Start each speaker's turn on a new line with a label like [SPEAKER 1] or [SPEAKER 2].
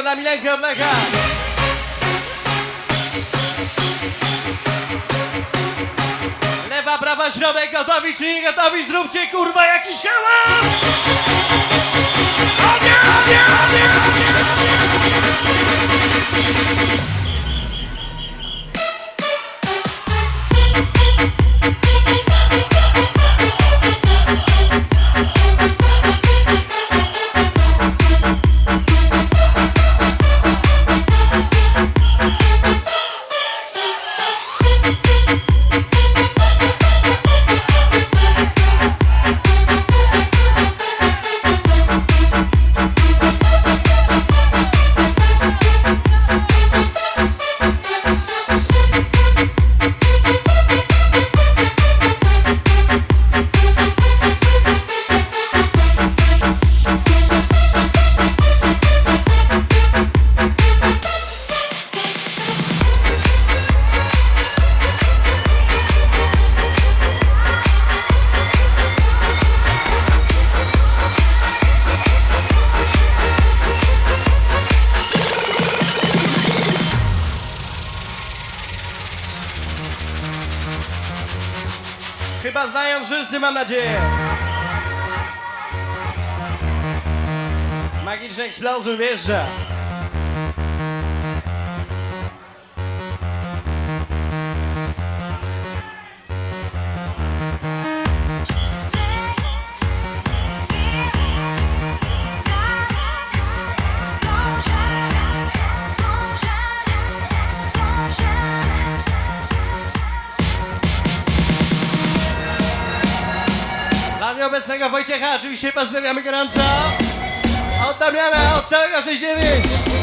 [SPEAKER 1] dla Milenki od Lecha. Lewa, prawa, środek, gotowi czy nie gotowi? Zróbcie kurwa jakiś hałas! Chyba znają wszyscy, mam nadzieję. Magiczny eksplozjon wjeżdża. Nieobecnego Wojciecha oczywiście pozdrawiamy gorąco. Od Damiana, od całego 69.